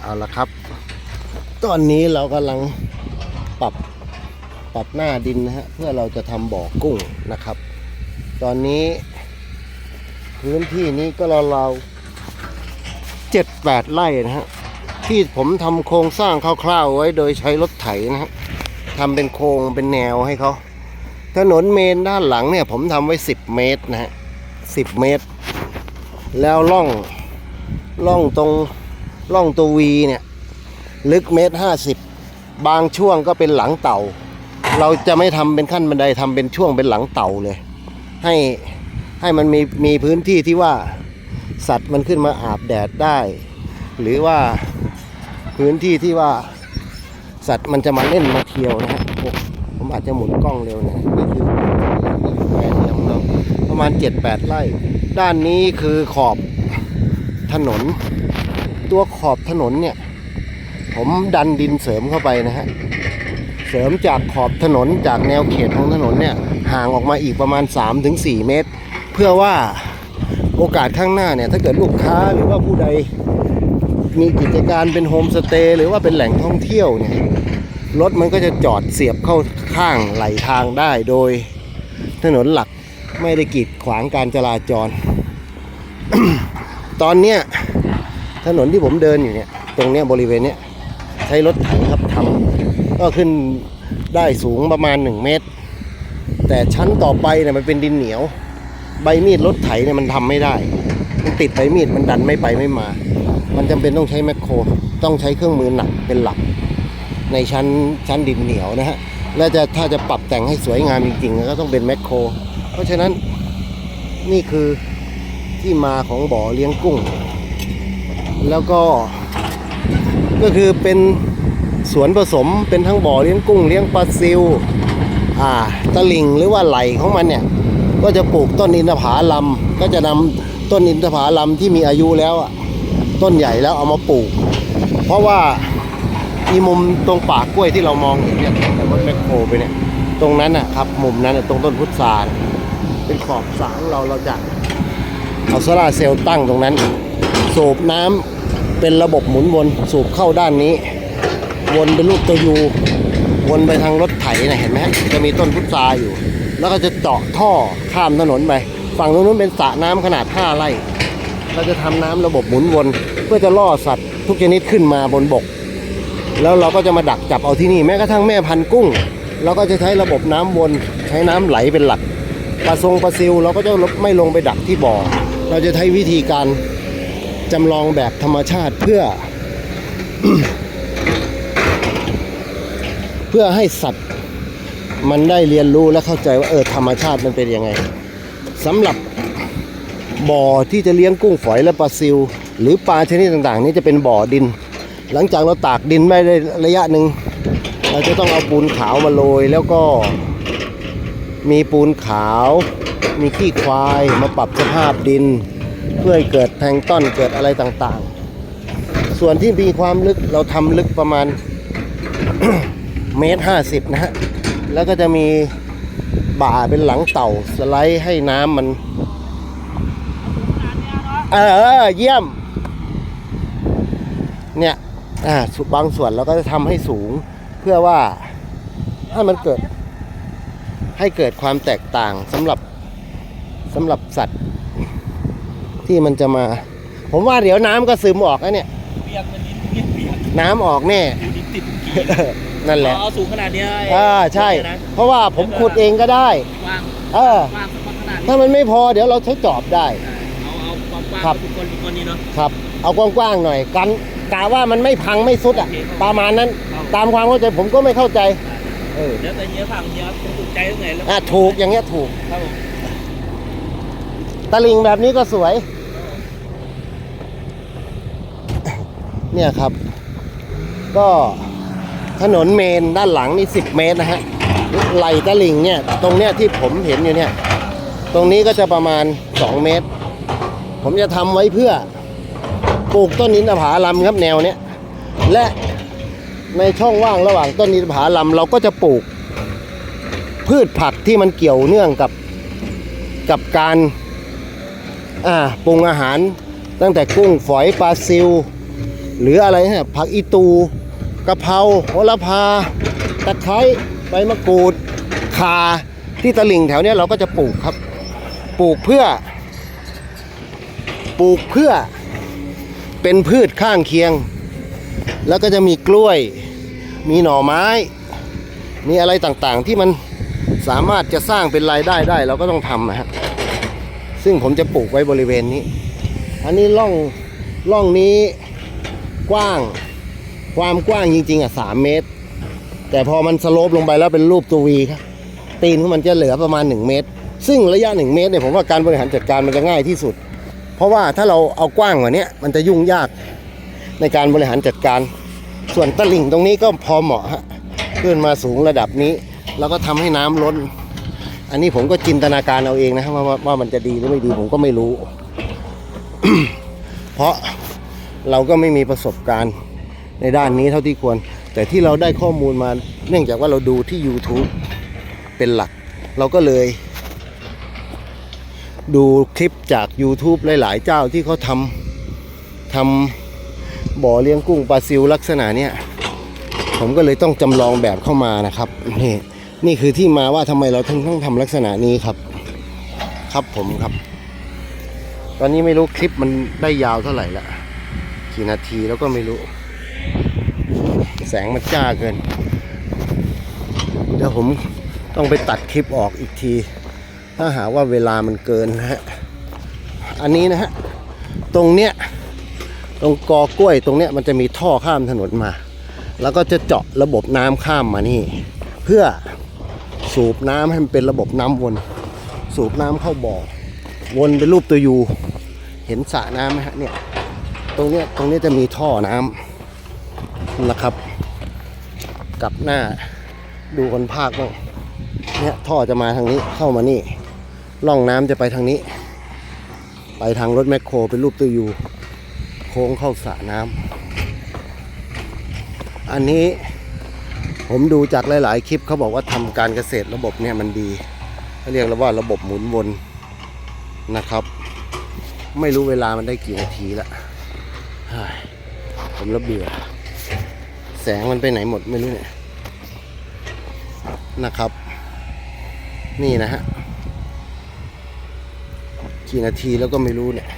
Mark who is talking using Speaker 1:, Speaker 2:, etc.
Speaker 1: เอาละครับ ตอนนี้เรากำลังปรับปรับหน้าดินนะฮะเพื่อเราจะทำบ่อกุ้งนะครับ ตอนนี้ พื้นที่นี้ก็เราเราเจ็ดแปดไร่นะฮะที่ผมทำโครงสร้างคร่าวๆไว้โดยใช้รถไถนะฮะทำเป็นโครงเป็นแนวให้เขาถนนเมนด้านหลังเนี่ยผมทำไว้10เมตรนะฮะ10เมตร แล้วล่อง ล่องตรงล่องตัววีเนี่ย ลึกเมตรห้าสิบบางช่วงก็เป็นหลังเต่า เราจะไม่ทำเป็นขั้นบันไดทำเป็นช่วงเป็นหลังเต่าเลย ให้ให้มันมีมีพื้นที่ที่ว่าสัตว์มันขึ้นมาอาบแดดได้ หรือว่าพื้นที่ที่ว่าสัตว์มันจะมาเล่นมาเที่ยวนะฮะผมอาจจะหมุนกล้องเร็วนะนี่คือแปลนของเราประมาณ 7-8 ไร่ ด้านนี้คือขอบ ถนน ตัวขอบถนนเนี่ย ผมดันดินเสริมเข้าไปนะฮะ เสริมจากขอบถนนจากแนวเขตของถนนเนี่ย ห่างออกมาอีกประมาณ 3-4 เมตร เพื่อว่าโอกาสข้างหน้าเนี่ย ถ้าเกิดลูกค้าหรือว่าผู้ใดมีกิจการเป็นโฮมสเตย์หรือว่าเป็นแหล่งท่องเที่ยวเนี่ยรถมันก็จะจอดเสียบเข้าข้างไหลทางได้โดยถนนหลักไม่ได้กีดขวางการจราจร ตอนเนี้ยถนนที่ผมเดินอยู่เนี่ย ตรงเนี้ยบริเวณเนี้ยใช้รถไถครับทำก็ขึ้นได้สูงประมาณ 1 เมตร แต่ชั้นต่อไปเนี่ยมันเป็นดินเหนียว ใบมีดรถไถเนี่ยมันทำไม่ได้ มันติดใบมีดมันดันไม่ไปไม่มา มันจำเป็นต้องใช้แมคโคร ต้องใช้เครื่องมือหนักเป็นหลัก ในชั้นชั้นดินเหนียวนะฮะและจะถ้าจะปรับแต่งให้สวยงามจริงๆก็ต้องเป็นแมคโคร เพราะฉะนั้นนี่คือ ที่มาของบ่อเลี้ยงกุ้ง แล้วก็ก็คือเป็นสวนผสมเป็นทั้งบ่อเลี้ยงกุ้งเลี้ยงปลาซิวอ่าตะลิงหรือว่าไหลของมันเนี่ย ก็จะปลูกต้นอินทผลัมก็จะนำต้นอินทผลัมที่มีอายุแล้วอะต้นใหญ่แล้วเอามาปลูก เพราะว่าอีมุมตรงป่ากล้วยที่เรามองเห็นเนี่ยแต่รถแมคโคไปเนี่ย ตรงนั้นนะครับมุมนั้นตรงต้นพุทราเป็นขอบสระของเราเราจะ เอาโซลาร์เซลล์ตั้งตรงนั้น สูบน้ำเป็นระบบหมุนวนสูบเข้าด้านนี้ วนเป็นรูปตัวยูวนไปทางรถไถนะเห็นไหมจะมีต้นพุทราอยู่ แล้วก็จะเจาะท่อข้ามถนนไปฝั่งตรงนู้นเป็นสระน้ำขนาด 5 ไร่ เราจะทำน้ำระบบหมุนวน เพื่อจะล่อสัตว์ ทุกชนิดขึ้นมาบนบก แล้วเราก็จะมาดักจับเอาที่นี่แม้กระทั่งแม่พันกุ้ง เราก็จะใช้ระบบน้ำวน ใช้น้ำไหลเป็นหลักปลาทรงปลาซิวเราก็จะไม่ลงไปดักที่บ่อ เราจะใช้วิธีการจำลองแบบธรรมชาติเพื่อ เพื่อให้สัตว์มันได้เรียนรู้และเข้าใจว่าเออธรรมชาติมันเป็นยังไงสำหรับบ่อที่จะเลี้ยงกุ้งฝอยและปลาซิว หรือปลาชนิดต่างๆ นี้จะเป็นบ่อดิน หลังจากเราตากดินไม่ได้ระยะหนึ่งเราจะต้องเอาปูนขาวมาโรยแล้วก็ มีปูนขาว มีขี้ควายมาปรับสภาพดิน เพื่อให้เกิดแพงต้นเกิดอะไรต่างๆ ส่วนที่มีความลึกเราทำลึกประมาณเมตรห้าสิบนะฮะ แล้วก็จะมีบ่าเป็นหลังเต่าสไลด์ให้น้ำมัน เออเยี่ยม เนี่ย อ่าบางส่วนเราก็จะทำให้สูงเพื่อว่า ให้มันเกิด ให้เกิดความแตกต่างสำหรับสำหรับสัตว์ที่มันจะมา ผมว่าเดี๋ยวน้ำก็ซึมออกแล้วเนี่ย
Speaker 2: เปียกมันดินเปียกเปียก
Speaker 1: น้ำออกแน่
Speaker 2: ดินติด
Speaker 1: นั่นแหละ
Speaker 2: เอาสูงขนาดเนี้ย
Speaker 1: อ่าใช่
Speaker 2: นะ
Speaker 1: เพราะว่าผมขุดเองก็ได้
Speaker 2: กว้าง
Speaker 1: เออ
Speaker 2: กว้างสักขนาดนี้
Speaker 1: ถ้ามันไม่พอเดี๋ยวเราใช้จอบได้
Speaker 2: เอาเอาความกว้าง
Speaker 1: ครับ
Speaker 2: ทุกคนทุกคนนี้เนาะ
Speaker 1: ครับ เอากว้างๆหน่อยกันกะว่ามันไม่พังไม่สุดอะประมาณนั้นตามความเข้าใจผมก็ไม่เข้าใจ เออ
Speaker 2: เดี๋ยวแต่เนี้ยฝั่งเนี้ยคงถูกใจตรงไหนแล้ว
Speaker 1: อะถูกอย่างเงี้ยถูก
Speaker 2: ครับผม
Speaker 1: ตะลิงแบบนี้ก็สวย เนี่ยครับ ก็ถนนเมนด้านหลังนี่10เมตรนะฮะไหลตะลิงเนี่ย ตรงเนี้ยที่ผมเห็นอยู่เนี่ย ตรงนี้ก็จะประมาณ2เมตร ผมจะทำไว้เพื่อปลูกต้นอินทผลัมครับแนวเนี้ยและ ในช่องว่างระหว่างต้นอินทผลัมเราก็จะปลูก พืชผักที่มันเกี่ยวเนื่องกับกับการปรุงอาหาร ตั้งแต่กุ้งฝอยปลาซิว หรืออะไรเนี่ยผักอีตูกะเพราโหระพาตะไคร้ใบมะกรูดข่าที่ตะลิ่งแถวเนี้ยเราก็จะปลูกครับ ปลูกเพื่อ ปลูกเพื่อเป็นพืชข้างเคียง แล้วก็จะมีกล้วย มีหน่อไม้ มีอะไรต่างๆ ที่มันสามารถจะสร้างเป็นรายได้ได้เราก็ต้องทำนะฮะซึ่งผมจะปลูกไว้บริเวณนี้ อันนี้ร่องร่องนี้กว้างความกว้างจริงๆอะสามเมตร แต่พอมันสโลปลงไปแล้วเป็นรูปตัววีครับตีนของมันจะเหลือประมาณ 1 เมตร ซึ่งระยะ 1 เมตรเนี่ยผมว่าการบริหารจัดการมันจะง่ายที่สุด เพราะว่าถ้าเราเอากว้างกว่านี้มันจะยุ่งยาก ในการบริหารจัดการ ส่วนตลิ่งตรงนี้ก็พอเหมาะฮะขึ้นมาสูงระดับนี้ แล้วก็ทำให้น้ำล้น อันนี้ผมก็จินตนาการเอาเองนะครับว่าว่าว่ามันจะดีหรือไม่ดีผมก็ไม่รู้ เพราะเราก็ไม่มีประสบการณ์ในด้านนี้เท่าที่ควร แต่ที่เราได้ข้อมูลมาเนื่องจากว่าเราดูที่ YouTube เป็นหลัก เราก็เลย ดูคลิปจาก YouTube หลาย ๆ เจ้าที่เขาทำทำ บ่อเลี้ยงกุ้งปลาซิวลักษณะเนี้ยผมก็เลยต้องจำลองแบบเข้ามานะครับนี่นี่คือที่มาว่าทำไมเราถึงต้องทำลักษณะนี้ครับ ครับผมครับ ตอนนี้ไม่รู้คลิปมันได้ยาวเท่าไหร่ละกี่นาทีแล้วก็ไม่รู้ แสงมันจ้าเกิน เดี๋ยวผมต้องไปตัดคลิปออกอีกที ถ้าหาว่าเวลามันเกินนะฮะอันนี้นะฮะตรงเนี้ย ตรงกอกล้วยตรงเนี้ยมันจะมีท่อข้ามถนนมา แล้วก็จะเจาะระบบน้ำข้ามมานี่ เพื่อสูบน้ำให้มันเป็นระบบน้ำวน สูบน้ำเข้าบ่อ วนเป็นรูปตัวยูเห็นสระน้ำไหมฮะเนี่ยตรงเนี้ยตรงนี้จะมีท่อน้ำนะครับกลับหน้าดูคนภาคบ้างเนี่ยท่อจะมาทางนี้เข้ามานี่ร่องน้ำจะไปทางนี้ ไปทางรถแมคโครเป็นรูปตัวยู โค้งเข้าสระน้ำอันนี้ผมดูจากหลาย ๆ คลิปเขาบอกว่าทำการเกษตรระบบเนี่ยมันดีเขาเรียกว่าระบบหมุนวนนะครับ ไม่รู้เวลามันได้กี่นาทีละผมระเบื่อ แสงมันไปไหนหมดไม่รู้เนี่ยนะครับ นี่นะฮะกี่นาทีแล้วก็ไม่รู้เนี่ย